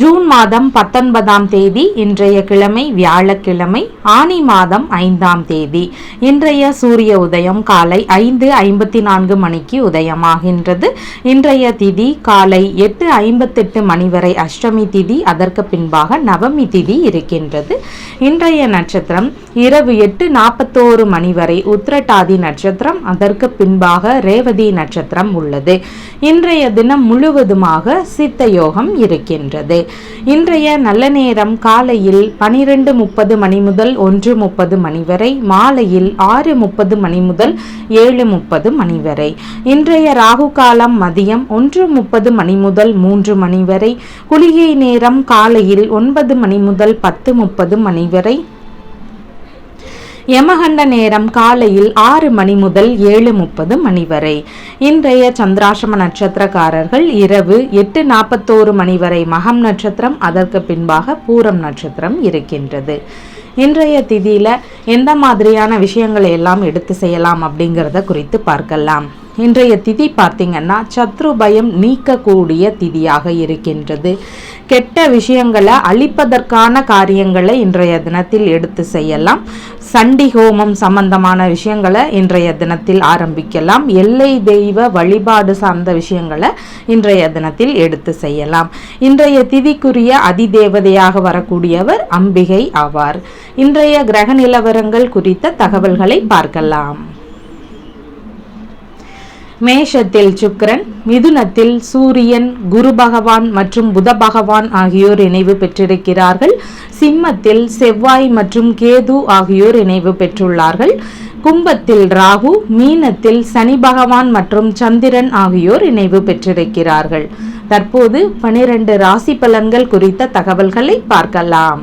June மாதம் பத்தொன்பதாம் தேதி இன்றைய கிழமை வியாழக்கிழமை ஆனி மாதம் ஐந்தாம் தேதி. இன்றைய சூரிய உதயம் காலை ஐந்து ஐம்பத்தி நான்கு மணிக்கு உதயமாகின்றது. இன்றைய திதி காலை எட்டு ஐம்பத்தெட்டு மணி வரை அஷ்டமி திதி அதற்கு பின்பாக நவமி திதி இருக்கின்றது. இன்றைய நட்சத்திரம் இரவு எட்டு நாற்பத்தோரு மணி வரை உத்திரட்டாதி நட்சத்திரம் அதற்கு பின்பாக ரேவதி நட்சத்திரம் உள்ளது. இன்றைய தினம் முழுவதுமாக சித்த யோகம் இருக்கின்றது. இன்றைய நல்ல நேரம் காலையில் பனிரெண்டு முப்பது மணி முதல் ஒன்று முப்பது மணி வரை மாலையில் ஆறு முப்பது மணி முதல் ஏழு முப்பது மணி வரை. இன்றைய ராகு காலம் மதியம் ஒன்று முப்பது மணி முதல் மூன்று மணி வரை. குளிகை நேரம் காலையில் ஒன்பது மணி முதல் பத்து முப்பது மணி வரை. யமகண்ட நேரம் காலையில் ஆறு மணி முதல் ஏழு முப்பது மணி வரை. இன்றைய சந்திராசிரம நட்சத்திரக்காரர்கள் இரவு எட்டு நாற்பத்தோரு மணி வரை மகம் நட்சத்திரம் அதற்கு பின்பாக பூரம் நட்சத்திரம் இருக்கின்றது. இன்றைய திதியில எந்த மாதிரியான விஷயங்களை எல்லாம் எடுத்து செய்யலாம் அப்படிங்கிறத குறித்து பார்க்கலாம். இன்றைய திதி பார்த்தீங்கன்னா சத்ரு பயம் நீக்கக்கூடிய திதியாக இருக்கின்றது. கெட்ட விஷயங்களை அழிப்பதற்கான காரியங்களை இன்றைய தினத்தில் எடுத்து செய்யலாம். சண்டி ஹோமம் சம்பந்தமான விஷயங்களை இன்றைய தினத்தில் ஆரம்பிக்கலாம். எல்லை தெய்வ வழிபாடு சார்ந்த விஷயங்களை இன்றைய தினத்தில் எடுத்து செய்யலாம். இன்றைய திதிக்குரிய அதிதேவதையாக வரக்கூடியவர் அம்பிகை ஆவார். இன்றைய கிரக நிலவரங்கள் குறித்த தகவல்களை பார்க்கலாம். மேஷத்தில் சுக்கிரன் மிதுனத்தில் சூரியன் குரு பகவான் மற்றும் புத பகவான் ஆகியோர் இணைவு பெற்றிருக்கிறார்கள். சிம்மத்தில் செவ்வாய் மற்றும் கேது ஆகியோர் இணைவு பெற்றுள்ளார்கள். கும்பத்தில் ராகு மீனத்தில் சனி பகவான் மற்றும் சந்திரன் ஆகியோர் இணைவு பெற்றிருக்கிறார்கள். தற்போது பனிரெண்டு ராசி பலன்கள் குறித்த தகவல்களை பார்க்கலாம்.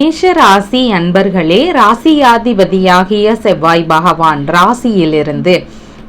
மேஷ ராசி அன்பர்களே ராசியாதிபதியாகிய செவ்வாய் பகவான் ராசியிலிருந்து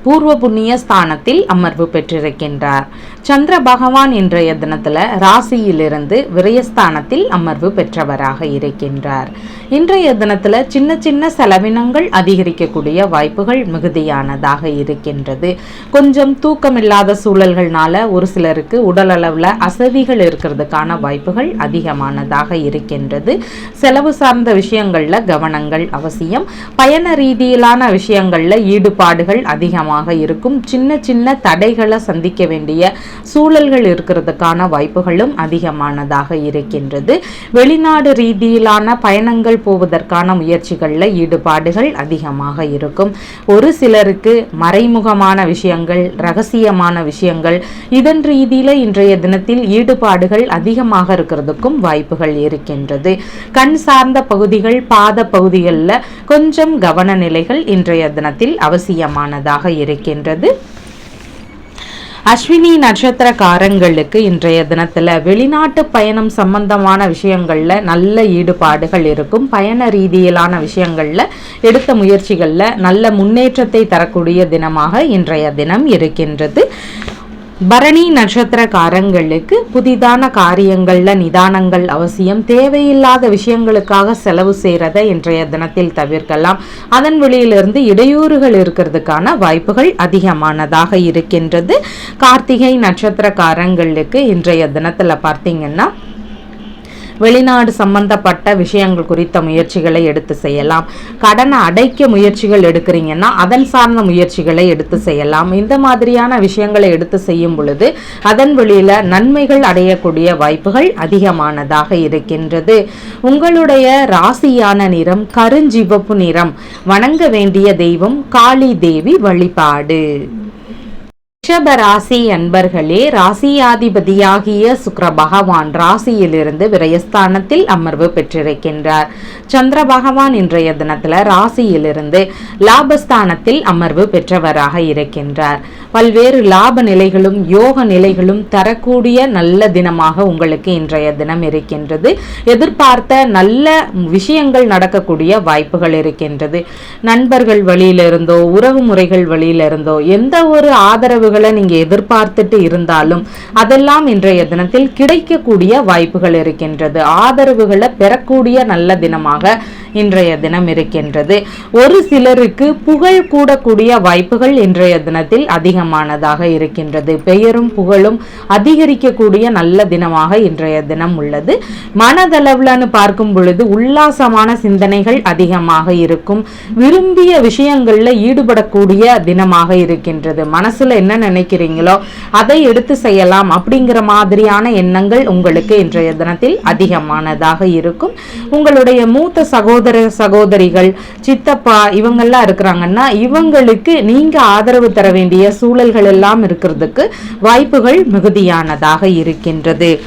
பூர்வ புண்ணிய ஸ்தானத்தில் அமர்வு பெற்றிருக்கின்றார். சந்திர பகவான் இன்றைய தினத்தில் ராசியிலிருந்து விரயஸ்தானத்தில் அமர்வு பெற்றவராக இருக்கின்றார். இன்றைய தினத்தில் சின்ன சின்ன செலவினங்கள் அதிகரிக்கக்கூடிய வாய்ப்புகள் மிகுதியானதாக இருக்கின்றது. கொஞ்சம் தூக்கமில்லாத சூழல்கள்னால ஒரு சிலருக்கு உடலளவில் அசதிகள் இருக்கிறதுக்கான வாய்ப்புகள் அதிகமானதாக இருக்கின்றது. செலவு சார்ந்த விஷயங்களில் கவனங்கள் அவசியம். பயண ரீதியிலான விஷயங்களில் ஈடுபாடுகள் அதிகமாக காரணமாக இருக்கும். சின்ன சின்ன தடைகளை சந்திக்க வேண்டிய சூழல்கள் இருக்கிறதுக்கான வாய்ப்புகளும் அதிகமானதாக இருக்கின்றது. வெளிநாடு ரீதியிலான பயணங்கள் போவதற்கான முயற்சிகளில் ஈடுபாடுகள் அதிகமாக இருக்கும். ஒரு சிலருக்கு மறைமுகமான விஷயங்கள் ரகசியமான விஷயங்கள் இதன் ரீதியில் இன்றைய தினத்தில் ஈடுபாடுகள் அதிகமாக இருக்கிறதுக்கும் வாய்ப்புகள் இருக்கின்றது. கண் சார்ந்த பகுதிகள் பாத பகுதிகளில் கொஞ்சம் கவன நிலைகள் இன்றைய தினத்தில் அவசியமானதாக இருக்கின்றது அஸ்வினி நட்சத்திரக்காரங்களுக்கு இன்றைய தினத்தில் வெளிநாட்டு பயணம் சம்பந்தமான விஷயங்களில் நல்ல ஈடுபாடுகள் இருக்கும். பயண ரீதியிலான விஷயங்களில் எடுத்த முயற்சிகளில் நல்ல முன்னேற்றத்தை தரக்கூடிய தினமாக இன்றைய தினம் இருக்கின்றது. பரணி நட்சத்திரக்காரங்களுக்கு புதிதான காரியங்களில் நிதானங்கள் அவசியம் தேவையில்லாத விஷயங்களுக்காக செலவு செய்கிறத இன்றைய தினத்தில் தவிர்க்கலாம். அதன் வெளியிலிருந்து இடையூறுகள் இருக்கிறதுக்கான வாய்ப்புகள் அதிகமானதாக இருக்கின்றது. கார்த்திகை நட்சத்திரக்காரங்களுக்கு இன்றைய தினத்தில் பார்த்தீங்கன்னா வெளிநாடு சம்பந்தப்பட்ட விஷயங்கள் குறித்த முயற்சிகளை எடுத்து செய்யலாம். கடனை அடைக்க முயற்சிகள் எடுக்கிறீங்கன்னா அதன் சார்ந்த முயற்சிகளை எடுத்து செய்யலாம். இந்த மாதிரியான விஷயங்களை எடுத்து செய்யும் பொழுது அதன் வழியில் நன்மைகள் அடையக்கூடிய வாய்ப்புகள் அதிகமானதாக இருக்கின்றது. உங்களுடைய ராசியான நிறம் கருஞ்சிவப்பு நிறம். வணங்க வேண்டிய தெய்வம் காளி தேவி வழிபாடு. ரிஷப ராசி அன்பர்களே ராசியாதிபதியாகிய சுக்கர பகவான் ராசியிலிருந்து விரயஸ்தானத்தில் அமர்வு பெற்றிருக்கின்றார். சந்திர பகவான் இன்றைய தினத்தில் ராசியிலிருந்து லாபஸ்தானத்தில் அமர்வு பெற்றவராக இருக்கின்றார். பல்வேறு லாப நிலைகளும் யோக நிலைகளும் தரக்கூடிய நல்ல தினமாக உங்களுக்கு இன்றைய தினம் இருக்கின்றது. எதிர்பார்த்த நல்ல விஷயங்கள் நடக்கக்கூடிய வாய்ப்புகள் இருக்கின்றது. நண்பர்கள் வழியிலிருந்தோ உறவு முறைகள் வழியிலிருந்தோ எந்த ஒரு ஆதரவுகள் வாய்ப்புகளை நீங்க எதிர்பார்த்துட்டு இருந்தாலும் அதெல்லாம் இன்றைய தினத்தில் கிடைக்கக்கூடிய வாய்ப்புகள் இருக்கின்றது. ஆதரவுகளை பெறக்கூடிய நல்ல தினமாக இன்றைய தினம் இருக்கின்றது. ஒரு சிலருக்கு புகழ் கூடக்கூடிய வாய்ப்புகள் இன்றைய தினத்தில் அதிகமானதாக இருக்கின்றது. பெயரும் புகழும் அதிகரிக்கக்கூடிய நல்ல தினமாக இன்றைய தினம் உள்ளது. மனதளவுலன்னு பார்க்கும் பொழுது உல்லாசமான சிந்தனைகள் அதிகமாக இருக்கும். விரும்பிய விஷயங்களில் ஈடுபடக்கூடிய தினமாக இருக்கின்றது. மனசுல என்ன நினைக்கிறீங்களோ அதை எடுத்து செய்யலாம். அப்படிங்கிற மாதிரியான எண்ணங்கள் உங்களுக்கு இன்றைய தினத்தில் அதிகமானதாக இருக்கும். உங்களுடைய மூத்த சகோதர சகோதரிகள் சித்தப்பா இவங்கெல்லாம் இருக்கிறாங்கன்னா இவங்களுக்கு நீங்க ஆதரவு தர வேண்டிய சூழல்கள் எல்லாம் இருக்கிறதுக்கு வாய்ப்புகள் மிகுதியானதாக இருக்கின்றது.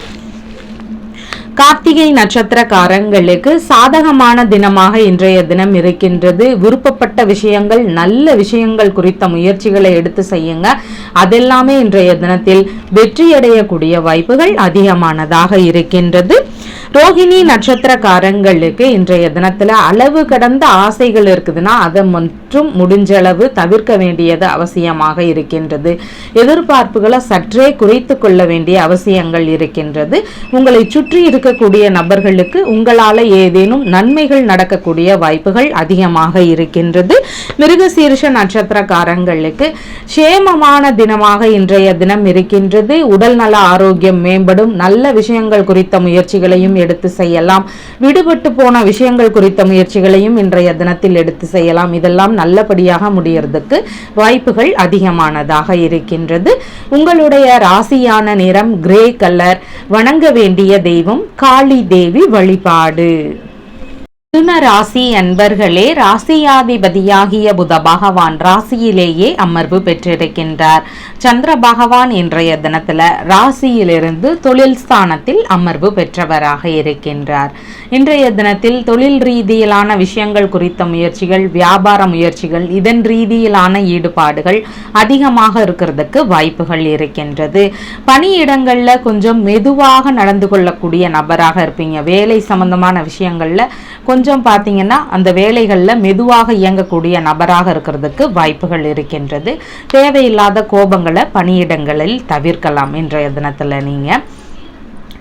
கார்த்திகை நட்சத்திரக்காரங்களுக்கு சாதகமான தினமாக இன்றைய தினம் இருக்கின்றது. விருப்பப்பட்ட விஷயங்கள் நல்ல விஷயங்கள் குறித்த முயற்சிகளை எடுத்து செய்யுங்க. அதெல்லாமே இன்றைய தினத்தில் வெற்றியடையக்கூடிய வாய்ப்புகள் அதிகமானதாக இருக்கின்றது. ரோகிணி நட்சத்திரக்காரங்களுக்கு இன்றைய தினத்துல அளவு கடந்த ஆசைகள் இருக்குதுன்னா அதை மற்றும் முடிஞ்சளவு தவிர்க்க வேண்டியது அவசியமாக இருக்கின்றது. எதிர்பார்ப்புகளை சற்றே குறைத்து கொள்ள வேண்டிய அவசியங்கள் இருக்கின்றது. உங்களை சுற்றி இருக்க இருக்கக்கூடிய நபர்களுக்கு உங்களால் ஏதேனும் நன்மைகள் நடக்கக்கூடிய வாய்ப்புகள் அதிகமாக இருக்கின்றது. மிருகசீர்ஷ நட்சத்திரக்காரங்களுக்கு சேமமான தினமாக இன்றைய தினம் இருக்கின்றது. உடல் நல ஆரோக்கியம் மேம்படும். நல்ல விஷயங்கள் குறித்த முயற்சிகளையும் எடுத்து செய்யலாம். விடுபட்டு போன விஷயங்கள் குறித்த முயற்சிகளையும் இன்றைய தினத்தில் எடுத்து செய்யலாம். இதெல்லாம் நல்லபடியாக முடியறதுக்கு வாய்ப்புகள் அதிகமானதாக இருக்கின்றது. உங்களுடைய ராசியான நிறம் கிரே கலர். வணங்க வேண்டிய தெய்வம் காளி தேவி வழிபாடு. மிதுன ராசி அன்பர்களே ராசியாதிபதியாகிய புத பகவான் ராசியிலேயே அமர்வு பெற்றிருக்கின்றார். சந்திர பகவான் இன்றைய தினத்துல ராசியிலிருந்து தொழில் ஸ்தானத்தில் அமர்வு பெற்றவராக இருக்கின்றார். இன்றைய தினத்தில் தொழில் ரீதியிலான விஷயங்கள் குறித்த முயற்சிகள் வியாபார முயற்சிகள் இதன் ரீதியிலான ஈடுபாடுகள் அதிகமாக இருக்கிறதுக்கு வாய்ப்புகள் இருக்கின்றது. பணியிடங்கள்ல கொஞ்சம் மெதுவாக நடந்து கொள்ளக்கூடிய நபராக இருப்பீங்க. வேலை சம்பந்தமான விஷயங்கள்ல கொஞ்சம் கொஞ்சம் பார்த்தீங்கன்னா அந்த வேலைகளில் மெதுவாக இயங்கக்கூடிய நபராக இருக்கிறதுக்கு வாய்ப்புகள் இருக்கின்றது. தேவையில்லாத கோபங்களை பணியிடங்களில் தவிர்க்கலாம் இன்றைய தினத்தில் நீங்கள்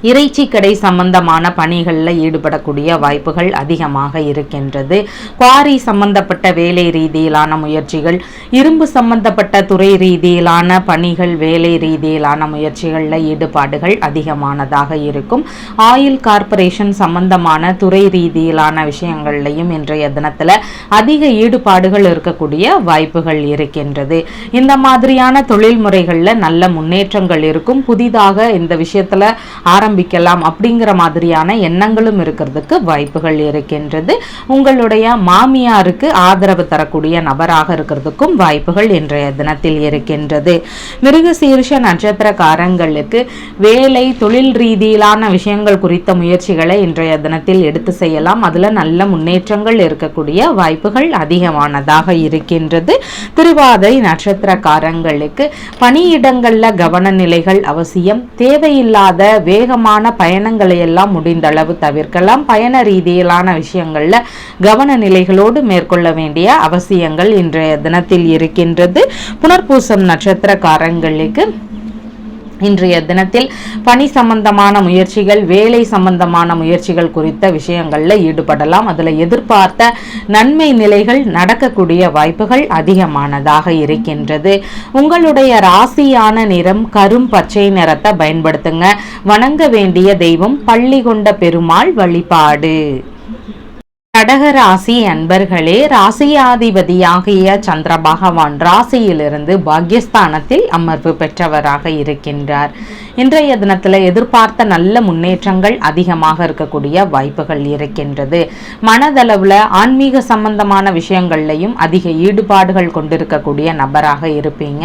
இறைச்சி கடை சம்பந்தமான பணிகளில் ஈடுபடக்கூடிய வாய்ப்புகள் அதிகமாக இருக்கின்றது. குவாரி சம்பந்தப்பட்ட வேலை ரீதியிலான முயற்சிகள் இரும்பு சம்பந்தப்பட்ட துறை ரீதியிலான பணிகள் வேலை ரீதியிலான முயற்சிகளில் ஈடுபாடுகள் அதிகமானதாக இருக்கும். ஆயில் கார்பரேஷன் சம்பந்தமான துறை ரீதியிலான விஷயங்கள்லையும் இன்றைய தினத்தில் அதிக ஈடுபாடுகள் இருக்கக்கூடிய வாய்ப்புகள் இருக்கின்றது. இந்த மாதிரியான தொழில் முறைகளில் நல்ல முன்னேற்றங்கள் இருக்கும். புதிதாக இந்த விஷயத்தில் ஆர ஆரம்பிக்கலாம் அப்படிங்கிற மாதிரியான எண்ணங்களும் இருக்கிறதுக்கு வாய்ப்புகள் இருக்கின்றது. உங்களுடைய மாமியாருக்கு ஆதரவு தரக்கூடிய நபராக இருக்கிறதுக்கும் வாய்ப்புகள் இன்றைய தினத்தில் இருக்கின்றது. மிருக சீர்ஷ நட்சத்திரக்காரங்களுக்கு வேலை தொழில் ரீதியிலான விஷயங்கள் குறித்த முயற்சிகளை இன்றைய தினத்தில் எடுத்து செய்யலாம். அதில் நல்ல முன்னேற்றங்கள் இருக்கக்கூடிய வாய்ப்புகள் அதிகமானதாக இருக்கின்றது. திருவாதை நட்சத்திரக்காரங்களுக்கு பணியிடங்களில் கவன நிலைகள் அவசியம். தேவையில்லாத வேக வேகமான பயணங்களை எல்லாம் முடிந்த அளவு தவிர்க்கலாம். பயண ரீதியிலான விஷயங்கள்ல கவன நிலைகளோடு மேற்கொள்ள வேண்டிய அவசியங்கள் இன்றைய தினத்தில் இருக்கின்றது. புனர்பூசம் நட்சத்திரக்காரங்களுக்கு இன்றைய தினத்தில் பணி சம்பந்தமான முயற்சிகள் வேலை சம்பந்தமான முயற்சிகள் குறித்த விஷயங்களில் ஈடுபடலாம். அதில் எதிர்பார்த்த நன்மை நிலைகள் நடக்கக்கூடிய வாய்ப்புகள் அதிகமானதாக இருக்கின்றது. உங்களுடைய ராசியான நிறம் கரும் பச்சை நிறத்தை பயன்படுத்துங்க. வணங்க வேண்டிய தெய்வம் பள்ளி கொண்ட பெருமாள் வழிபாடு. கடகராசி அன்பர்களே ராசியாதிபதியாகிய சந்திர பகவான் ராசியிலிருந்து பாக்யஸ்தானத்தில் அமர்வு பெற்றவராக இருக்கின்றார். இன்றைய தினத்தில் எதிர்பார்த்த நல்ல முன்னேற்றங்கள் அதிகமாக இருக்கக்கூடிய வாய்ப்புகள் இருக்கின்றது. மனதளவில் ஆன்மீக சம்பந்தமான விஷயங்கள்லையும் அதிக ஈடுபாடுகள் கொண்டிருக்கக்கூடிய நபராக இருப்பீங்க.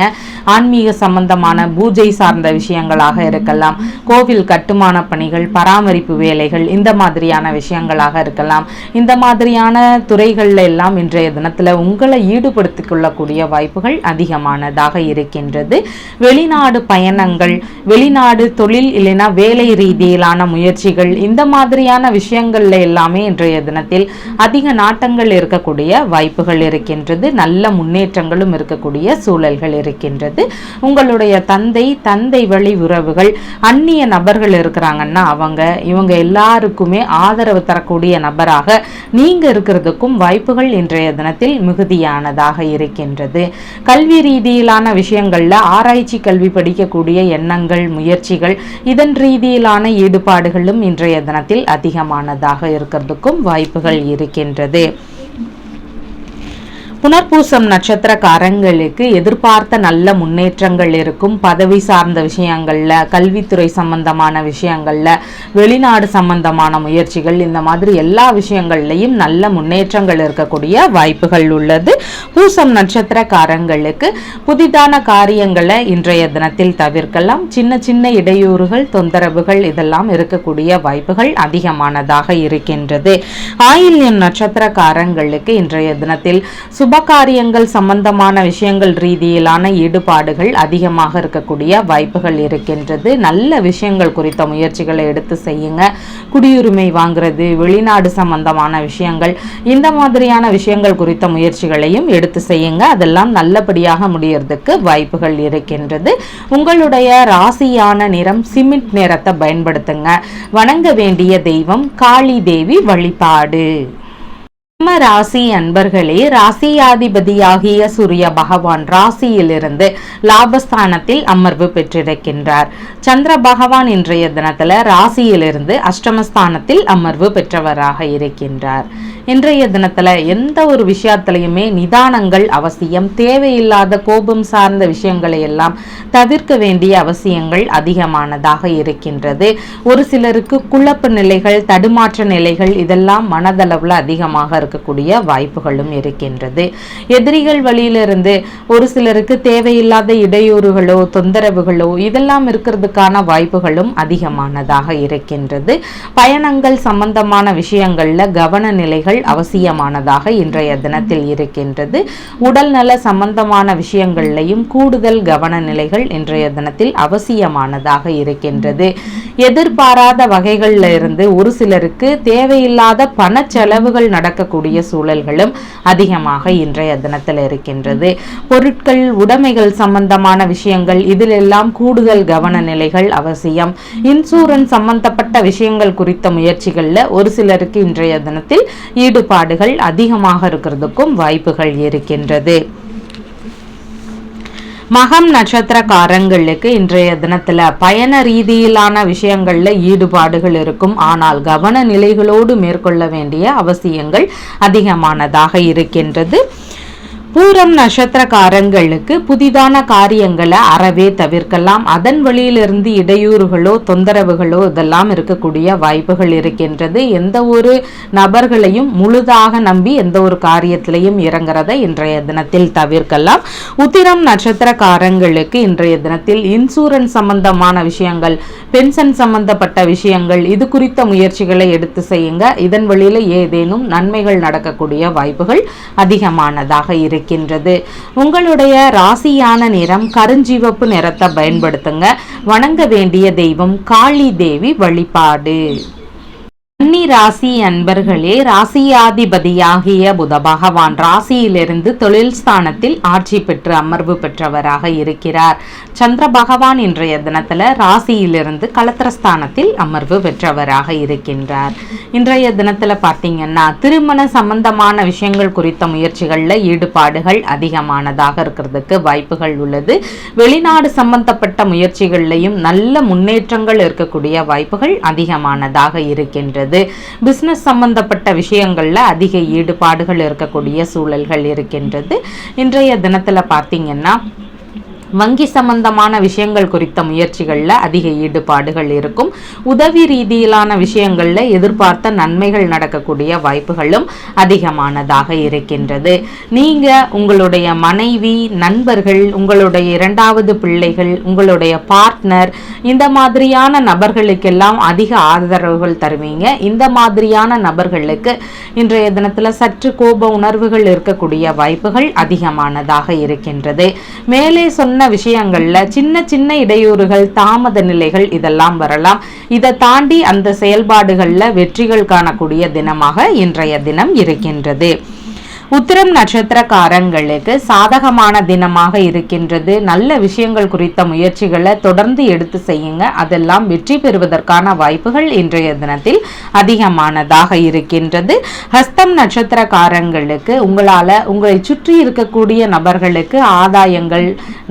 ஆன்மீக சம்பந்தமான பூஜை சார்ந்த விஷயங்களாக இருக்கலாம் கோவில் கட்டுமான பணிகள் பராமரிப்பு வேலைகள் இந்த மாதிரியான விஷயங்களாக இருக்கலாம். இந்த மாதிரியான துறைகள்ல எல்லாம் இன்றைய தினத்தில் உங்களை ஈடுபடுத்திக் கொள்ளக்கூடிய வாய்ப்புகள் அதிகமானதாக இருக்கின்றது. வெளிநாடு பயணங்கள் வெளிநாடு தொழில் இல்லைன்னா வேலை ரீதியிலான முயற்சிகள் இந்த மாதிரியான விஷயங்கள்ல எல்லாமே இன்றைய தினத்தில் அதிக நாட்டங்கள் இருக்கக்கூடிய வாய்ப்புகள் இருக்கின்றது. நல்ல முன்னேற்றங்களும் இருக்கக்கூடிய சூழல்கள் இருக்கின்றது. உங்களுடைய தந்தை தந்தை வழி உறவுகள் அந்நிய நபர்கள் இருக்கிறாங்கன்னா அவங்க இவங்க எல்லாருக்குமே ஆதரவு தரக்கூடிய நபராக நீங்க இருக்கிறதுக்கும் வாய்ப்புகள் இன்றைய தினத்தில் மிகுதியானதாக இருக்கின்றது. கல்வி ரீதியிலான விஷயங்கள்ல ஆராய்ச்சி கல்வி படிக்கக்கூடிய எண்ணங்கள் முயற்சிகள் இதன் ரீதியிலான ஈடுபாடுகளும் இன்றைய தினத்தில் அதிகமானதாக இருக்கிறதுக்கும் வாய்ப்புகள் இருக்கின்றது. புனர்பூசம் நட்சத்திரக்காரங்களுக்கு எதிர்பார்த்த நல்ல முன்னேற்றங்கள் இருக்கும். பதவி சார்ந்த விஷயங்களில் கல்வித்துறை சம்பந்தமான விஷயங்களில் வெளிநாடு சம்பந்தமான முயற்சிகள் இந்த மாதிரி எல்லா விஷயங்கள்லையும் நல்ல முன்னேற்றங்கள் இருக்கக்கூடிய வாய்ப்புகள் உள்ளது. பூசம் நட்சத்திரக்காரங்களுக்கு புதிதான காரியங்களை இன்றைய தினத்தில் தவிர்க்கலாம். சின்ன சின்ன இடையூறுகள் தொந்தரவுகள் இதெல்லாம் இருக்கக்கூடிய வாய்ப்புகள் அதிகமானதாக இருக்கின்றது. ஆயில்யம் நட்சத்திரக்காரங்களுக்கு இன்றைய தினத்தில் சுப சுபகாரியங்கள் சம்பந்தமான விஷயங்கள் ரீதியிலான ஈடுபாடுகள் அதிகமாக இருக்கக்கூடிய வாய்ப்புகள் இருக்கின்றது. நல்ல விஷயங்கள் குறித்த முயற்சிகளை எடுத்து செய்யுங்க. குடியுரிமை வாங்குறது வெளிநாடு சம்பந்தமான விஷயங்கள் இந்த மாதிரியான விஷயங்கள் குறித்த முயற்சிகளையும் எடுத்து செய்யுங்க. அதெல்லாம் நல்லபடியாக முடியறதுக்கு வாய்ப்புகள் இருக்கின்றது. உங்களுடைய ராசியான நிறம் சிமெண்ட் நிறத்தை பயன்படுத்துங்க. வணங்க வேண்டிய தெய்வம் காளி தேவி வழிபாடு. சிம்ம ராசி அன்பர்களே ராசியாதிபதியாகிய சூரிய பகவான் ராசியிலிருந்து லாபஸ்தானத்தில் அமர்வு பெற்றிருக்கின்றார். சந்திர பகவான் இன்றைய தினத்துல ராசியிலிருந்து அஷ்டமஸ்தானத்தில் அமர்வு பெற்றவராக இருக்கின்றார். இன்றைய தினத்துல எந்த ஒரு விஷயத்திலையுமே நிதானங்கள் அவசியம் தேவையில்லாத கோபம் சார்ந்த விஷயங்களை எல்லாம் தவிர்க்க வேண்டிய அவசியங்கள் அதிகமானதாக இருக்கின்றது. ஒரு சிலருக்கு குழப்ப நிலைகள் தடுமாற்ற நிலைகள் இதெல்லாம் மனதளவில் அதிகமாக இருக்கும் இருக்கக்கூடிய வாய்ப்புகளும் இருக்கின்றது. எதிரிகள் வழியிலிருந்து ஒரு சிலருக்கு தேவையில்லாத இடையூறுகளோ தொந்தரவுகளோ இதெல்லாம் இருக்கிறதுக்கான வாய்ப்புகளும் அதிகமானதாக இருக்கின்றது. பயணங்கள் சம்பந்தமான விஷயங்கள்ல கவன நிலைகள் அவசியமானதாக இன்றைய தினத்தில் இருக்கின்றது. உடல் நல சம்பந்தமான விஷயங்கள்லையும் கூடுதல் கவன நிலைகள் இன்றைய தினத்தில் அவசியமானதாக இருக்கின்றது. எதிர்பாராத வகைகளில் இருந்து ஒரு சிலருக்கு தேவையில்லாத பண செலவுகள் நடக்கக்கூடிய சூழல்களும் அதிகமாக இன்றைய தினத்தில் இருக்கின்றது. பொருட்கள் உடைமைகள் சம்பந்தமான விஷயங்கள் இதிலெல்லாம் கூடுதல் கவன நிலைகள் அவசியம். இன்சூரன்ஸ் சம்பந்தப்பட்ட விஷயங்கள் குறித்த முயற்சிகளில் ஒரு சிலருக்கு இன்றைய தினத்தில் ஈடுபாடுகள் அதிகமாக இருக்கிறதுக்கும் வாய்ப்புகள் இருக்கின்றது. மகம் நட்சத்திரக்காரங்களுக்கு இன்றைய தினத்துல பயண ரீதியிலான விஷயங்கள்ல ஈடுபாடுகள் இருக்கும். ஆனால் கவன நிலைகளோடு மேற்கொள்ள வேண்டிய அவசியங்கள் அதிகமானதாக இருக்கின்றது. பூரம் நட்சத்திரக்காரங்களுக்கு புதிதான காரியங்களை அறவே தவிர்க்கலாம். அதன் வழியிலிருந்து இடையூறுகளோ தொந்தரவுகளோ இதெல்லாம் இருக்கக்கூடிய வாய்ப்புகள் இருக்கின்றது. எந்த ஒரு நபர்களையும் முழுதாக நம்பி எந்த ஒரு காரியத்திலையும் இறங்குறதை இன்றைய தினத்தில் தவிர்க்கலாம். உத்திரம் நட்சத்திரக்காரங்களுக்கு இன்றைய தினத்தில் இன்சூரன்ஸ் சம்பந்தமான விஷயங்கள் பென்ஷன் சம்பந்தப்பட்ட விஷயங்கள் இது குறித்த முயற்சிகளை எடுத்து செய்யுங்க. இதன் வழியில ஏதேனும் நன்மைகள் நடக்கக்கூடிய வாய்ப்புகள் அதிகமானதாக இருக்கு இருக்கின்றது உங்களுடைய ராசியான நிறம் கருஞ்சிவப்பு நிறத்தை பயன்படுத்துங்க. வணங்க வேண்டிய தெய்வம் காளி தேவி வழிபாடு. கன்னி ராசி அன்பர்களே ராசியாதிபதியாகிய புத பகவான் ராசியிலிருந்து தொழில் ஸ்தானத்தில் ஆட்சி பெற்று அமர்வு பெற்றவராக இருக்கிறார். சந்திர பகவான் இன்றைய தினத்தில் ராசியிலிருந்து கலத்திரஸ்தானத்தில் அமர்வு பெற்றவராக இருக்கின்றார். இன்றைய தினத்துல பார்த்தீங்கன்னா திருமண சம்பந்தமான விஷயங்கள் குறித்த முயற்சிகளில் ஈடுபாடுகள் அதிகமானதாக இருக்கிறதுக்கு வாய்ப்புகள் உள்ளது. வெளிநாடு சம்பந்தப்பட்ட முயற்சிகள்லையும் நல்ல முன்னேற்றங்கள் இருக்கக்கூடிய வாய்ப்புகள் அதிகமானதாக இருக்கின்றது. பிஸ்னஸ் சம்பந்தப்பட்ட விஷயங்கள்ல அதிக ஈடுபாடுகள் இருக்கக்கூடிய சூழல்கள் இருக்கின்றது. இன்றைய தினத்தில் பார்த்தீங்கன்னா வங்கி சம்பந்தமான விஷயங்கள் குறித்த முயற்சிகளில் அதிக ஈடுபாடுகள் இருக்கும். உதவி ரீதியிலான விஷயங்களில் எதிர்பார்த்த நன்மைகள் நடக்கக்கூடிய வாய்ப்புகளும் அதிகமானதாக இருக்கின்றது. நீங்கள் உங்களுடைய மனைவி நண்பர்கள் உங்களுடைய இரண்டாவது பிள்ளைகள் உங்களுடைய பார்ட்னர் இந்த மாதிரியான நபர்களுக்கெல்லாம் அதிக ஆதரவுகள் தருவீங்க. இந்த மாதிரியான நபர்களுக்கு இன்றைய தினத்தில் சற்று கோப உணர்வுகள் இருக்கக்கூடிய வாய்ப்புகள் அதிகமானதாக இருக்கின்றது. மேலே சொன்ன விஷயங்கள்ல சின்ன சின்ன இடையூறுகள் தாமத நிலைகள் இதெல்லாம் வரலாம். இதை தாண்டி அந்த செயல்பாடுகள்ல வெற்றிகள் காணக்கூடிய தினமாக இன்றைய தினம் இருக்கின்றது. உத்திரம் நட்சத்திரக்காரங்களுக்கு சாதகமான தினமாக இருக்கின்றது. நல்ல விஷயங்கள் குறித்த முயற்சிகளை தொடர்ந்து எடுத்து செய்யுங்க. அதெல்லாம் வெற்றி பெறுவதற்கான வாய்ப்புகள் இன்றைய தினத்தில் அதிகமானதாக இருக்கின்றது. ஹஸ்தம் நட்சத்திரக்காரங்களுக்கு உங்களால் உங்களை சுற்றி இருக்கக்கூடிய நபர்களுக்கு ஆதாயங்கள்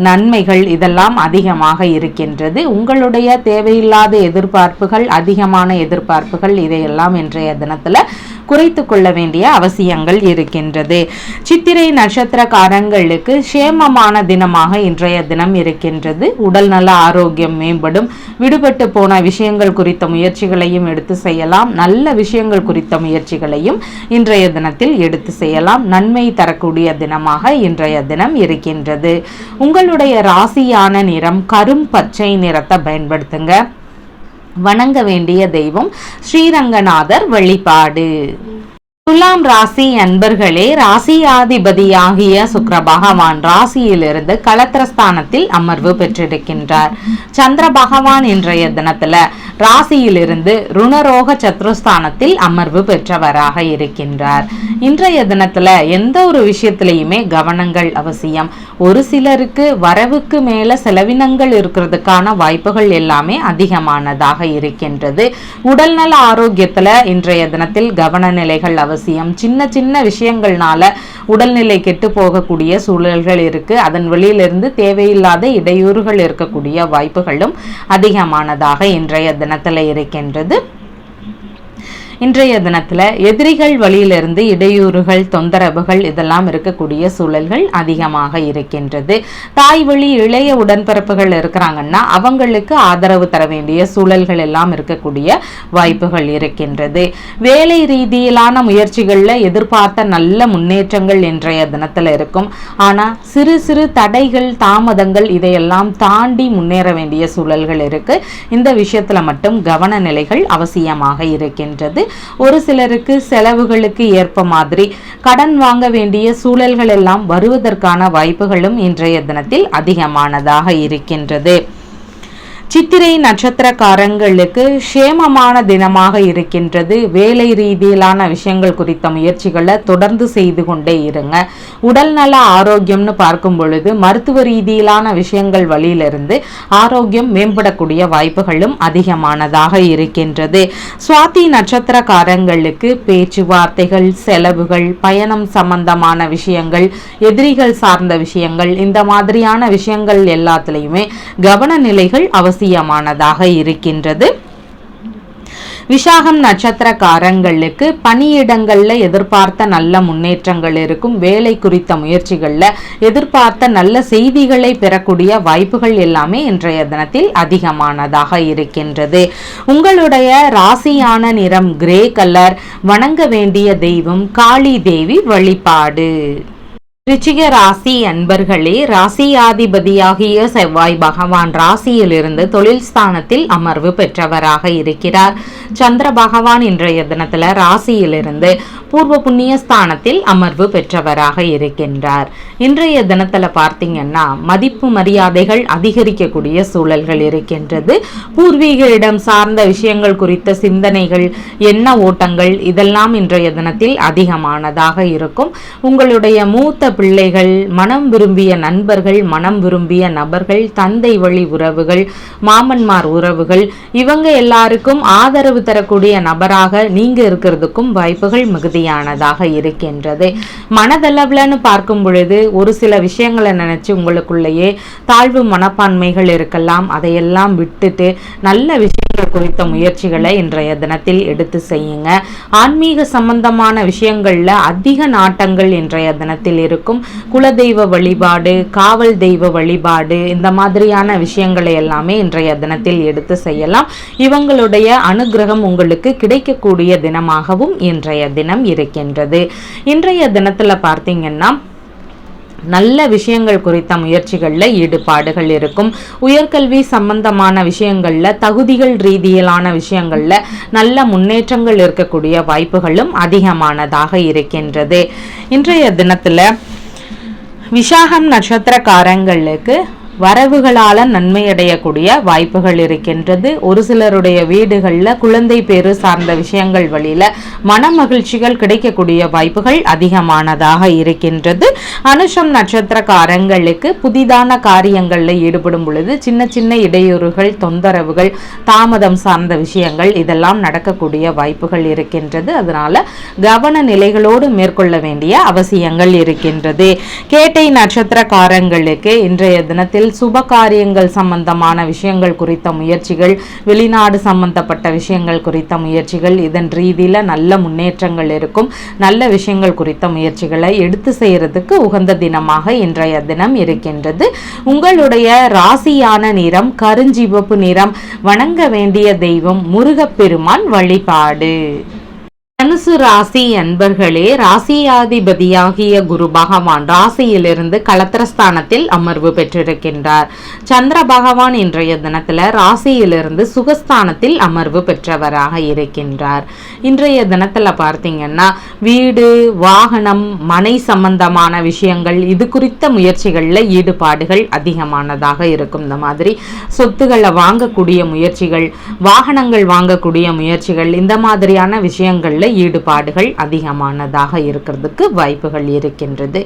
நன்மைகள் இதெல்லாம் அதிகமாக இருக்கின்றது. உங்களுடைய தேவையில்லாத எதிர்பார்ப்புகள் அதிகமான எதிர்பார்ப்புகள் இதையெல்லாம் இன்றைய தினத்தில் குறைத்து கொள்ள வேண்டிய அவசியங்கள் இருக்கின்றது. சித்திரை நட்சத்திரக்காரங்களுக்கு சேமமான தினமாக இன்றைய தினம் இருக்கின்றது. உடல் நல ஆரோக்கியம் மேம்படும். விடுபட்டு போன விஷயங்கள் குறித்த முயற்சிகளையும் எடுத்து செய்யலாம். நல்ல விஷயங்கள் குறித்த முயற்சிகளையும் இன்றைய தினத்தில் எடுத்து செய்யலாம். நன்மை தரக்கூடிய தினமாக இன்றைய தினம் இருக்கின்றது. உங்களுடைய ராசியான நிறம் கரும் பச்சை நிறத்தை பயன்படுத்துங்க. வணங்க வேண்டிய தெய்வம் ஸ்ரீரங்கநாதர் வழிபாடு. துலாம் ராசி அன்பர்களே ராசியாதிபதியாகிய சுக்கர பகவான் ராசியிலிருந்து கலத்திரஸ்தானத்தில் அமர்வு பெற்றிருக்கின்றார். சந்திர பகவான் இன்றைய தினத்துல ராசியிலிருந்து ருணரோக சத்ருஸ்தானத்தில் அமர்வு பெற்றவராக இருக்கின்றார். இன்றைய தினத்துல எந்த ஒரு விஷயத்திலையுமே கவனங்கள் அவசியம். ஒரு சிலருக்கு வரவுக்கு மேல செலவினங்கள் இருக்கிறதுக்கான வாய்ப்புகள் எல்லாமே அதிகமானதாக இருக்கின்றது. உடல்நல ஆரோக்கியத்துல இன்றைய தினத்தில் கவன நிலைகள் அவசியம். சின்ன சின்ன விஷயங்கள்னால உடல்நிலை கெட்டு போகக்கூடிய சூழல்கள் இருக்கு. அதன் வெளியிலிருந்து தேவையில்லாத இடையூறுகள் இருக்கக்கூடிய வாய்ப்புகளும் அதிகமானதாக இன்றைய தினத்தில் இருக்கின்றது. இன்றைய தினத்தில் எதிரிகள் வழியிலிருந்து இடையூறுகள் தொந்தரவுகள் இதெல்லாம் இருக்கக்கூடிய சூழல்கள் அதிகமாக இருக்கின்றது. தாய் வழி இளைய உடன்பிறப்புகள் இருக்கிறாங்கன்னா அவங்களுக்கு ஆதரவு தர வேண்டிய சூழல்கள் எல்லாம் இருக்கக்கூடிய வாய்ப்புகள் இருக்கின்றது. வேலை ரீதியிலான முயற்சிகளில் எதிர்பார்த்த நல்ல முன்னேற்றங்கள் இன்றைய தினத்தில் இருக்கும். ஆனால் சிறு சிறு தடைகள் தாமதங்கள் இதையெல்லாம் தாண்டி முன்னேற வேண்டிய சூழல்கள் இருக்கு. இந்த விஷயத்தில் மட்டும் கவன நிலைகள் அவசியமாக இருக்கின்றது. ஒரு சிலருக்கு செலவுகளுக்கு ஏற்ப மாதிரி. கடன் வாங்க வேண்டிய சூழல்கள் எல்லாம் வருவதற்கான வாய்ப்புகளும் இன்றைய தினத்தில் அதிகமானதாக இருக்கின்றது. சித்திரை நட்சத்திரக்காரங்களுக்கு சேமமான தினமாக இருக்கின்றது. வேலை ரீதியிலான விஷயங்கள் குறித்த முயற்சிகளை தொடர்ந்து செய்து கொண்டே இருங்க. உடல் நல ஆரோக்கியம்னு பார்க்கும் பொழுது மருத்துவ ரீதியிலான விஷயங்கள் வழியிலிருந்து ஆரோக்கியம் மேம்படக்கூடிய வாய்ப்புகளும் அதிகமானதாக இருக்கின்றது. சுவாதி நட்சத்திரக்காரங்களுக்கு பேச்சுவார்த்தைகள் செலவுகள் பயணம் சம்பந்தமான விஷயங்கள் எதிரிகள் சார்ந்த விஷயங்கள் இந்த மாதிரியான விஷயங்கள் எல்லாத்துலேயுமே கவன நிலைகள் அவசியம் அவசியமானதாக இருக்கின்றது. விசாகம் நட்சத்திரக்காரங்களுக்கு பணியிடங்களில் எதிர்பார்த்த நல்ல முன்னேற்றங்கள் இருக்கும். வேலை குறித்த முயற்சிகளில் எதிர்பார்த்த நல்ல செய்திகளை பெறக்கூடிய வாய்ப்புகள் எல்லாமே இன்றைய தினத்தில் அதிகமானதாக இருக்கின்றது. உங்களுடைய ராசியான நிறம் கிரே கலர் வணங்க வேண்டிய தெய்வம் காளி தேவி வழிபாடு. ரிச்சிக ராசி அன்பர்களே ராசியாதிபதியாகிய செவ்வாய் பகவான் ராசியிலிருந்து தொழில் ஸ்தானத்தில் அமர்வு பெற்றவராக இருக்கிறார். சந்திர பகவான் இன்றைய தினத்தில் ராசியிலிருந்து பூர்வ புண்ணிய ஸ்தானத்தில் அமர்வு பெற்றவராக இருக்கின்றார். இன்றைய தினத்துல பார்த்தீங்கன்னா மதிப்பு மரியாதைகள் அதிகரிக்கக்கூடிய சூழல்கள் இருக்கின்றது. பூர்வீக இடம் சார்ந்த விஷயங்கள் குறித்த சிந்தனைகள் எண்ண ஓட்டங்கள் இதெல்லாம் இன்றைய தினத்தில் அதிகமானதாக இருக்கும். உங்களுடைய மூத்த பிள்ளைகள் மனம் விரும்பிய நண்பர்கள் மனம் விரும்பிய நபர்கள் தந்தை வழி உறவுகள் மாமன்மார் உறவுகள் இவங்க எல்லாருக்கும் ஆதரவு தரக்கூடிய நபராக நீங்க இருக்கிறதுக்கும் வாய்ப்புகள் மிகுதியானதாக இருக்கின்றது. மனதளவுலன்னு பார்க்கும் பொழுது ஒரு சில விஷயங்களை நினைச்சு உங்களுக்குள்ளேயே தாழ்வு மனப்பான்மைகள் இருக்கலாம். அதையெல்லாம் விட்டுட்டு நல்ல விஷயங்கள் குறித்த முயற்சிகளை இன்றைய தினத்தில் எடுத்து செய்யுங்க. ஆன்மீக சம்பந்தமான விஷயங்கள்ல அதிக நாட்டங்கள் இன்றைய தினத்தில் இருக்கும். குலதெய்வ வழிபாடு காவல் தெய்வ வழிபாடு இந்த மாதிரியான விஷயங்களை எல்லாமே இன்றைய தினத்தில் எடுத்து செய்யலாம். இவங்களுடைய அனுகிரகம் உங்களுக்கு கிடைக்கக்கூடிய தினமாகவும் இன்றைய தினம் இருக்கின்றது. இன்றைய தினத்தில் பார்த்தீங்கன்னா நல்ல விஷயங்கள் குறித்த முயற்சிகளில் ஈடுபாடுகள் இருக்கும். உயர்கல்வி சம்பந்தமான விஷயங்களில் தகுதிகள் ரீதியிலான விஷயங்களில் நல்ல முன்னேற்றங்கள் இருக்கக்கூடிய வாய்ப்புகளும் அதிகமானதாக இருக்கின்றது. இன்றைய தினத்தில் விசாகம் நட்சத்திரக்காரங்களுக்கு வரவுகளால் நன்மை அடையக்கூடிய வாய்ப்புகள் இருக்கின்றது. ஒரு சிலருடைய வீடுகளில் குழந்தை பேரு சார்ந்த விஷயங்கள் வழியில் மன மகிழ்ச்சிகள் கிடைக்கக்கூடிய வாய்ப்புகள் அதிகமானதாக இருக்கின்றது. அனுஷம் நட்சத்திரக்காரங்களுக்கு புதிதான காரியங்களில் ஈடுபடும் பொழுது சின்ன சின்ன இடையூறுகள் தொந்தரவுகள் தாமதம் சார்ந்த விஷயங்கள் இதெல்லாம் நடக்கக்கூடிய வாய்ப்புகள் இருக்கின்றது. அதனால கவன நிலைகளோடு மேற்கொள்ள வேண்டிய அவசியங்கள் இருக்கின்றது. கேட்டை நட்சத்திரக்காரங்களுக்கு இன்றைய தினத்தில் சுப காரியங்கள் சம்பந்தமான விஷயங்கள் குறித்த முயற்சிகள் வெளிநாடு சம்பந்தப்பட்ட விஷயங்கள் குறித்த முயற்சிகள் இதன் ரீதியில் நல்ல முன்னேற்றங்கள் இருக்கும். நல்ல விஷயங்கள் குறித்த முயற்சிகளை எடுத்து செய்கிறதுக்கு உகந்த தினமாக இன்றைய தினம் இருக்கின்றது. உங்களுடைய ராசியான நிறம் கருஞ்சிவப்பு நிறம் வணங்க வேண்டிய தெய்வம் முருகப்பெருமான் வழிபாடு. தனுசு ராசி அன்பர்களே ராசியாதிபதியாகிய குரு பகவான் ராசியிலிருந்து கலத்திரஸ்தானத்தில் அமர்வு பெற்றிருக்கின்றார். சந்திர பகவான் இன்றைய தினத்துல ராசியிலிருந்து சுகஸ்தானத்தில் அமர்வு பெற்றவராக இருக்கின்றார். இன்றைய தினத்துல பார்த்தீங்கன்னா வீடு வாகனம் மனை சம்பந்தமான விஷயங்கள் இது குறித்த முயற்சிகளில் ஈடுபாடுகள் அதிகமானதாக இருக்கும். இந்த மாதிரி சொத்துக்களை வாங்கக்கூடிய முயற்சிகள் வாகனங்கள் வாங்கக்கூடிய முயற்சிகள் இந்த மாதிரியான விஷயங்கள்ல ஈடுபாடுகள் அதிகமானதாக இருக்கிறதுக்கு வாய்ப்புகள் இருக்கின்றது.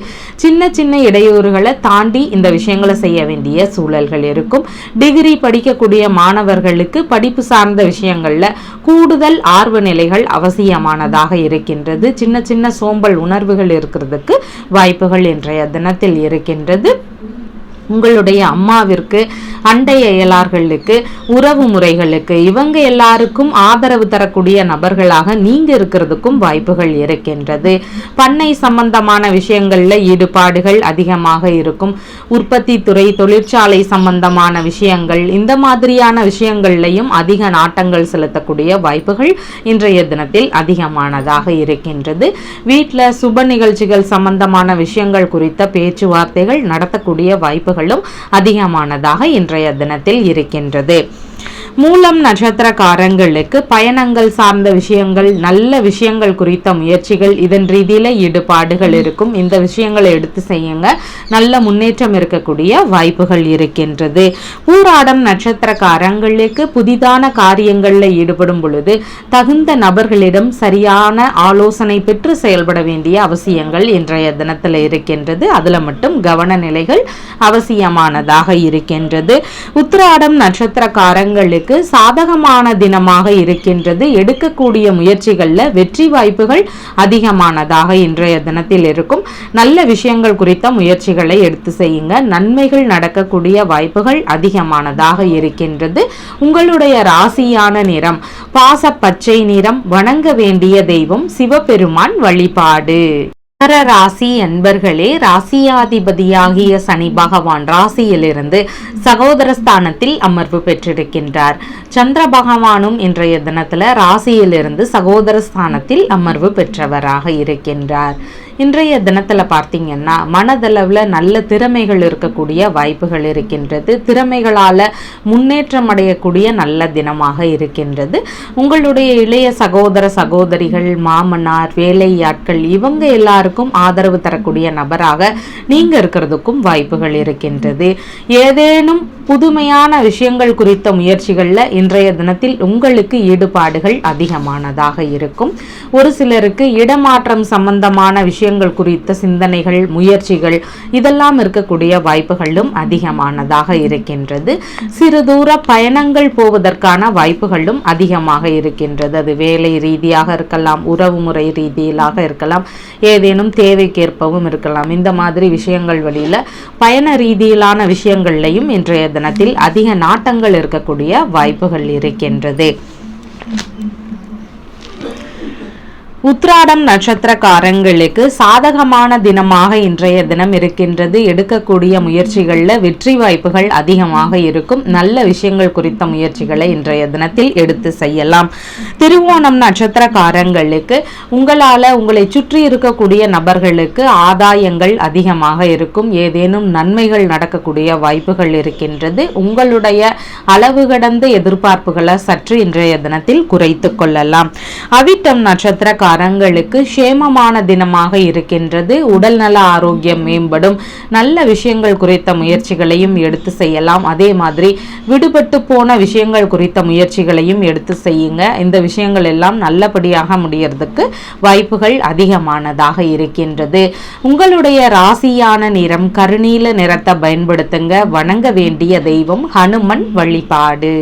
சின்ன சின்ன இடையூறுகளை தாண்டி இந்த விஷயங்களை செய்ய வேண்டிய சூழல்கள் இருக்கும். டிகிரி படிக்கக்கூடிய மாணவர்களுக்கு படிப்பு சார்ந்த விஷயங்கள்ல கூடுதல் ஆர்வ நிலைகள் அவசியமானதாக இருக்கின்றது. சின்ன சின்ன சோம்பல் உணர்வுகள் இருக்கிறதுக்கு வாய்ப்புகள் இன்றைய தினத்தில் இருக்கின்றது. உங்களுடைய அம்மாவிற்கு அண்டை அயலார்களுக்கு உறவு முறைகளுக்கு இவங்க எல்லாருக்கும் ஆதரவு தரக்கூடிய நபர்களாக நீங்க இருக்கிறதுக்கும் வாய்ப்புகள் இருக்கின்றது. பண்ணை சம்பந்தமான விஷயங்கள்ல ஈடுபாடுகள் அதிகமாக இருக்கும். உற்பத்தி துறை தொழிற்சாலை சம்பந்தமான விஷயங்கள் இந்த மாதிரியான விஷயங்கள்லையும் அதிக நாட்டங்கள் செலுத்தக்கூடிய வாய்ப்புகள் இன்றைய தினத்தில் அதிகமானதாக இருக்கின்றது. வீட்டில் சுப நிகழ்ச்சிகள் சம்பந்தமான விஷயங்கள் குறித்த பேச்சுவார்த்தைகள் நடத்தக்கூடிய வாய்ப்புகள் வாய்ப்புகளும் அதிகமானதாக இன்றைய தினத்தில் இருக்கின்றது. மூலம் நட்சத்திரக்காரங்களுக்கு பயணங்கள் சார்ந்த விஷயங்கள் நல்ல விஷயங்கள் குறித்த முயற்சிகள் இதன் ரீதியில ஈடுபாடுகள் இருக்கும். இந்த விஷயங்களை எடுத்து செய்யுங்க. நல்ல முன்னேற்றம் இருக்கக்கூடிய வாய்ப்புகள் இருக்கின்றது. பூராடம் நட்சத்திரக்காரங்களுக்கு புதிதான காரியங்களில் ஈடுபடும் பொழுது தகுந்த நபர்களிடம் சரியான ஆலோசனை பெற்று செயல்பட வேண்டிய அவசியங்கள் இன்றைய தினத்தில் இருக்கின்றது. அதுல மட்டும் கவன நிலைகள் அவசியமானதாக இருக்கின்றது. உத்திராடம் நட்சத்திரக்காரங்களுக்கு உங்களுக்கு சாதகமான தினமாக இருக்கின்றது. எடுக்கக்கூடிய முயற்சிகளில் வெற்றி வாய்ப்புகள் அதிகமானதாக இன்றைய தினத்தில் இருக்கும். நல்ல விஷயங்கள் குறித்த முயற்சிகளை எடுத்து செய்யுங்க. நன்மைகள் நடக்கக்கூடிய வாய்ப்புகள் அதிகமானதாக இருக்கின்றது. உங்களுடைய ராசியான நிறம் பாச பச்சை நிறம் வணங்க வேண்டிய தெய்வம் சிவபெருமான் வழிபாடு. மகர ராசி அன்பர்களே ராசியாதிபதியாகிய சனி பகவான் ராசியிலிருந்து சகோதர ஸ்தானத்தில் அமர்வு பெற்றிருக்கின்றார். சந்திர பகவானும் இன்றைய தினத்தில் ராசியிலிருந்து சகோதர ஸ்தானத்தில் அமர்வு பெற்றவராக இருக்கின்றார். இன்றைய தினத்தில் பார்த்தீங்கன்னா மனதளவில் நல்ல திறமைகள் இருக்கக்கூடிய வாய்ப்புகள் இருக்கின்றது. திறமைகளால் முன்னேற்றம் அடையக்கூடிய நல்ல தினமாக இருக்கின்றது. உங்களுடைய இளைய சகோதர சகோதரிகள் மாமனார் வேலையாட்கள் இவங்க எல்லாருக்கும் ஆதரவு தரக்கூடிய நபராக நீங்கள் இருக்கிறதுக்கும் வாய்ப்புகள் இருக்கின்றது. ஏதேனும் புதுமையான விஷயங்கள் குறித்த முயற்சிகளில் இன்றைய தினத்தில் உங்களுக்கு ஈடுபாடுகள் அதிகமானதாக இருக்கும். ஒரு சிலருக்கு இடமாற்றம் சம்பந்தமான விஷயம் விஷயங்கள் குறித்த சிந்தனைகள் முயற்சிகள் இதெல்லாம் இருக்கக்கூடிய வாய்ப்புகளும் அதிகமானதாக இருக்கின்றது. சிறு தூர பயணங்கள் போவதற்கான வாய்ப்புகளும் அதிகமாக இருக்கின்றது. அது வேலை ரீதியாக இருக்கலாம் உறவுமுறை ரீதியிலாக இருக்கலாம் ஏதேனும் தேவைக்கேற்பவும் இருக்கலாம். இந்த மாதிரி விஷயங்கள் வழியில் பயண ரீதியிலான விஷயங்கள்லையும் இன்றைய தினத்தில் அதிக நாட்டங்கள் இருக்கக்கூடிய வாய்ப்புகள் இருக்கின்றது. உத்ராடம் நட்சத்திரக்காரங்களுக்கு சாதகமான தினமாக இன்றைய தினம் இருக்கின்றது. எடுக்கக்கூடிய முயற்சிகளில் வெற்றி வாய்ப்புகள் அதிகமாக இருக்கும். நல்ல விஷயங்கள் குறித்த முயற்சிகளை இன்றைய தினத்தில் எடுத்து செய்யலாம். திருவோணம் நட்சத்திரக்காரங்களுக்கு உங்களால் உங்களை சுற்றி இருக்கக்கூடிய நபர்களுக்கு ஆதாயங்கள் அதிகமாக இருக்கும். ஏதேனும் நன்மைகள் நடக்கக்கூடிய வாய்ப்புகள் இருக்கின்றது. உங்களுடைய அளவு கடந்த எதிர்பார்ப்புகளை சற்று இன்றைய தினத்தில் குறைத்து கொள்ளலாம். அவிட்டம் நட்சத்திரக்கார வரங்களுக்கு சேமமான தினமாக இருக்கின்றது. உடல் நல ஆரோக்கியம் மேம்படும். நல்ல விஷயங்கள் குறித்த முயற்சிகளையும் எடுத்து செய்யலாம். அதே மாதிரி விடுபட்டு போன விஷயங்கள் குறித்த முயற்சிகளையும் எடுத்து செய்யுங்க. இந்த விஷயங்கள் எல்லாம் நல்லபடியாக முடியறதுக்கு வாய்ப்புகள் அதிகமானதாக இருக்கின்றது. உங்களுடைய ராசியான நிறம் கருநீல நிறத்தை பயன்படுத்துங்க. வணங்க வேண்டிய தெய்வம் ஹனுமன் வழிபாடு.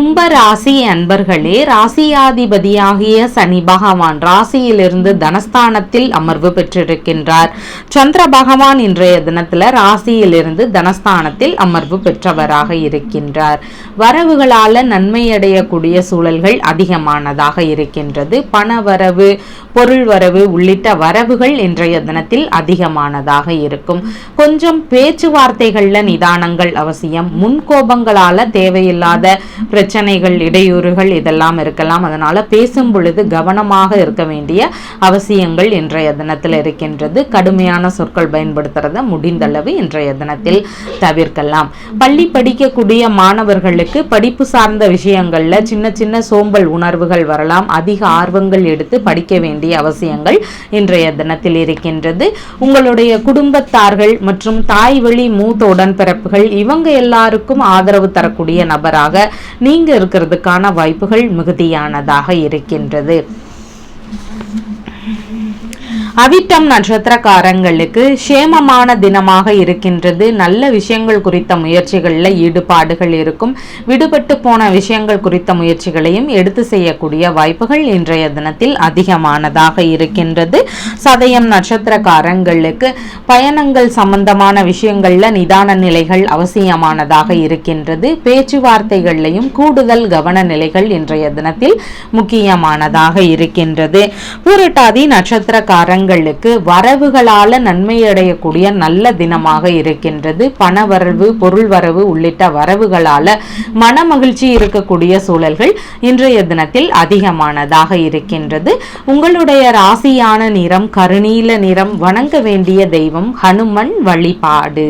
கும்ப ராசி அன்பர்களே ராசியாதிபதியாகிய சனி பகவான் ராசியிலிருந்து தனஸ்தானத்தில் அமர்வு பெற்றிருக்கின்றார். சந்திர பகவான் இன்றைய தினத்துல ராசியிலிருந்து தனஸ்தானத்தில் அமர்வு பெற்றவராக இருக்கின்றார். வரவுகளால நன்மை அடையக்கூடிய சூழல்கள் அதிகமானதாக இருக்கின்றது. பண வரவு பொருள் வரவு உள்ளிட்ட வரவுகள் இன்றைய தினத்தில் அதிகமானதாக இருக்கும். கொஞ்சம் பேச்சுவார்த்தைகள்ல நிதானங்கள் அவசியம். முன்கோபங்களால தேவையில்லாத பிரச்சனைகள் இடையூறுகள் இதெல்லாம் இருக்கலாம். அதனால பேசும் பொழுது கவனமாக இருக்க வேண்டிய அவசியங்கள் இன்றைய தினத்தில் இருக்கின்றது. கடுமையான சொற்கள் பயன்படுத்துறத முடிந்தளவு இன்றைய தினத்தில் தவிர்க்கலாம். பள்ளி படிக்கக்கூடிய மாணவர்களுக்கு படிப்பு சார்ந்த விஷயங்கள்ல சின்ன சின்ன சோம்பல் உணர்வுகள் வரலாம். அதிக ஆர்வங்கள் எடுத்து படிக்க வேண்டிய அவசியங்கள் இன்றைய தினத்தில் இருக்கின்றது. உங்களுடைய குடும்பத்தார்கள் மற்றும் தாய் வழி மூத்த உடன்பிறப்புகள் இவங்க எல்லாருக்கும் ஆதரவு தரக்கூடிய நபராக நீங்க இருக்கிறதுக்கான வாய்ப்புகள் மிகுதியானதாக இருக்கின்றது. அவிட்டம் நட்சத்திரக்காரங்களுக்கு சேமமான தினமாக இருக்கின்றது. நல்ல விஷயங்கள் குறித்த முயற்சிகளில் ஈடுபாடுகள் இருக்கும். விடுபட்டு போன விஷயங்கள் குறித்த முயற்சிகளையும் எடுத்து செய்யக்கூடிய வாய்ப்புகள் இன்றைய தினத்தில் அதிகமானதாக இருக்கின்றது. சதயம் நட்சத்திரக்காரங்களுக்கு பயணங்கள் சம்பந்தமான விஷயங்கள்ல நிதான நிலைகள் அவசியமானதாக இருக்கின்றது. பேச்சுவார்த்தைகள்லையும் கூடுதல் கவன நிலைகள் இன்றைய தினத்தில் முக்கியமானதாக இருக்கின்றது. பூரட்டாதி நட்சத்திரக்காரங்கள் உங்களுக்கு வரவுகளால நன்மை அடையக்கூடிய நல்ல தினமாக இருக்கின்றது. பண வரவு பொருள் வரவு உள்ளிட்ட வரவுகளால மன மகிழ்ச்சி இருக்கக்கூடிய சூழல்கள் இன்றைய தினத்தில் அதிகமானதாக இருக்கின்றது. உங்களுடைய ராசியான நிறம் கருநீல நிறம் வணங்க வேண்டிய தெய்வம் ஹனுமன் வழிபாடு.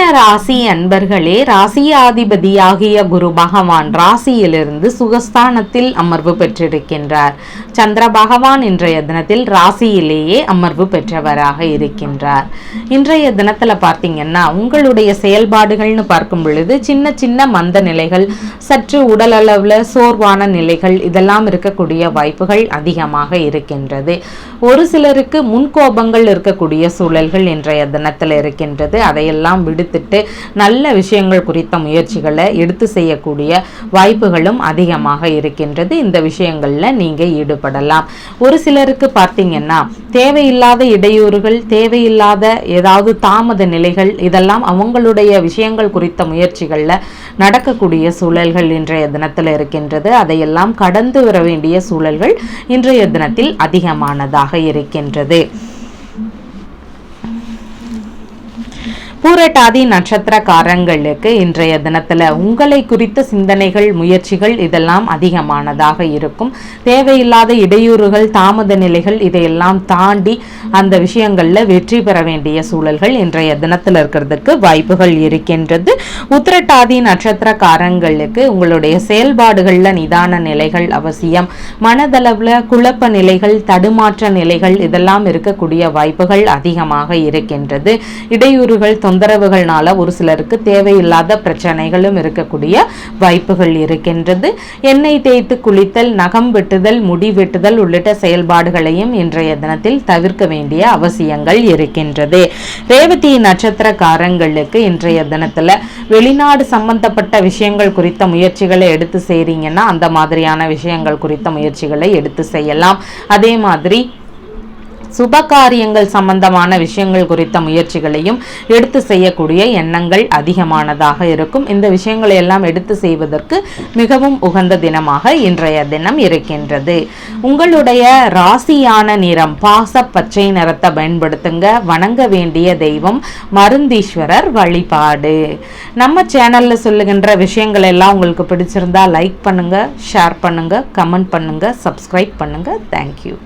ராசி அன்பர்களே ராசியாதிபதியாகிய குரு பகவான் ராசியிலிருந்து சுகஸ்தானத்தில் அமர்வு பெற்றிருக்கின்றார். சந்திர பகவான் இன்றைய தினத்தில் ராசியிலேயே அமர்வு பெற்றவராக இருக்கின்றார். இன்றைய தினத்துல பார்த்தீங்கன்னா உங்களுடைய செயல்பாடுகள்னு பார்க்கும் பொழுது சின்ன சின்ன மந்த நிலைகள் சற்று உடல் அளவுல சோர்வான நிலைகள் இதெல்லாம் இருக்கக்கூடிய வாய்ப்புகள் அதிகமாக இருக்கின்றது. ஒரு சிலருக்கு முன்கோபங்கள் இருக்கக்கூடிய சூழல்கள் இன்றைய தினத்தில் இருக்கின்றது. அதையெல்லாம் விடு எடுத்துட்டு நல்ல விஷயங்கள் குறித்த முயற்சிகளை எடுத்து செய்யக்கூடிய வாய்ப்புகளும் அதிகமாக இருக்கின்றது. இந்த விஷயங்கள்ல நீங்கள் ஈடுபடலாம். ஒரு சிலருக்கு பார்த்தீங்கன்னா தேவையில்லாத இடையூறுகள் தேவையில்லாத ஏதாவது தாமத நிலைகள் இதெல்லாம் அவங்களுடைய விஷயங்கள் குறித்த முயற்சிகளில் நடக்கக்கூடிய சூழல்கள் இன்றைய தினத்தில் இருக்கின்றது. அதையெல்லாம் கடந்து வர வேண்டிய சூழல்கள் இன்றைய தினத்தில் அதிகமானதாக இருக்கின்றது. பூரட்டாதி நட்சத்திரக்காரங்களுக்கு இன்றைய தினத்துல உங்களை குறித்த சிந்தனைகள் முயற்சிகள் இதெல்லாம் அதிகமானதாக இருக்கும். தேவையில்லாத இடையூறுகள் தாமத நிலைகள் இதையெல்லாம் தாண்டி அந்த விஷயங்களில் வெற்றி பெற வேண்டிய சூழல்கள் இன்றைய தினத்துல இருக்கிறதுக்கு வாய்ப்புகள் இருக்கின்றது. உத்திரட்டாதி நட்சத்திரக்காரங்களுக்கு உங்களுடைய செயல்பாடுகள்ல நிதான நிலைகள் அவசியம். மனதளவுல குழப்ப நிலைகள் தடுமாற்ற நிலைகள் இதெல்லாம் இருக்கக்கூடிய வாய்ப்புகள் அதிகமாக இருக்கின்றது. இடையூறுகள் தொந்த தொந்தரவுகள்னால ஒரு சிலருக்கு தேவையில்லாத பிரச்சனைகளும் இருக்கக்கூடிய வாய்ப்புகள் இருக்கின்றது. எண்ணெய் தேய்த்து குளித்தல் நகம் வெட்டுதல் முடி வெட்டுதல் உள்ளிட்ட செயல்பாடுகளையும் இன்றைய தினத்தில் தவிர்க்க வேண்டிய அவசியங்கள் இருக்கின்றது. ரேவதி நட்சத்திரக்காரங்களுக்கு இன்றைய தினத்துல வெளிநாடு சம்பந்தப்பட்ட விஷயங்கள் குறித்த முயற்சிகளை எடுத்து செய்றீங்கன்னா அந்த மாதிரியான விஷயங்கள் குறித்த முயற்சிகளை எடுத்து செய்யலாம். அதே மாதிரி சுபகாரியங்கள் சம்பந்தமான விஷயங்கள் குறித்த முயற்சிகளையும் எடுத்து செய்யக்கூடிய எண்ணங்கள் அதிகமானதாக இருக்கும். இந்த விஷயங்களை எல்லாம் எடுத்து செய்வதற்கு மிகவும் உகந்த தினமாக இன்றைய தினம் இருக்கின்றது. உங்களுடைய ராசியான நிறம் பாச பச்சை நிறத்தை பயன்படுத்துங்க. வணங்க வேண்டிய தெய்வம் மருந்தீஸ்வரர் வழிபாடு. நம்ம சேனல்ல சொல்லுகின்ற விஷயங்கள் எல்லாம் உங்களுக்கு பிடிச்சிருந்தா லைக் பண்ணுங்க ஷேர் பண்ணுங்க கமெண்ட் பண்ணுங்க சப்ஸ்கிரைப் பண்ணுங்க. தேங்க்யூ